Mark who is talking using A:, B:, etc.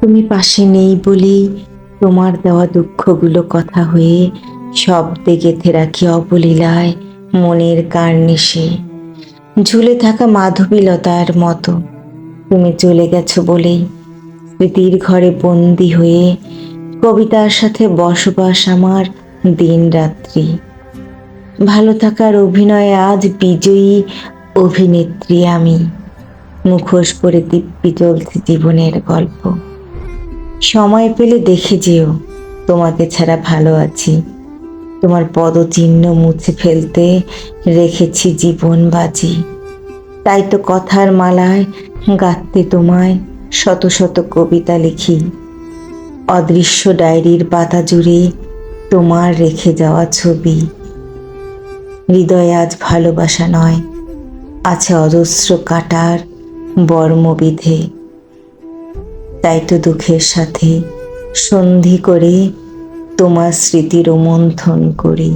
A: তুমি পাশে নেই বলেই তোমার দেওয়া দুঃখগুলো কথা হয়ে শব্দে গেথে রাখি অবলীলায় মনের কার্নিশে। ঝুলে থাকা মাধবীলতার মতো তুমি চলে গেছো বলেই স্মৃতির ঘরে বন্দি হয়ে কবিতার সাথে বসবাস আমার দিন রাত্রি ভালো থাকার অভিনয়ে আজ বিজয়ী অভিনেত্রী আমি। মুখোশ পরে দিব্যি চলছে জীবনের গল্প। সময় পেলে দেখে যেও, তোমাকে ছাড়া ভালো আছি। তোমার পদচিহ্ন মুছে ফেলতে রেখেছি জীবন বাজি। তাই তো কথার মালায় গাঁথতে তোমায় শত শত কবিতা লিখি। অদৃশ্য ডায়েরির পাতা জুড়ে তোমার রেখে যাওয়া ছবি। হৃদয়ে আজ ভালোবাসা নয়, আছে অজস্র কাটার বর্মবিধে। তাই তো দুঃখের সাথে সন্ধি করে তোমার স্মৃতির মন্থন করি।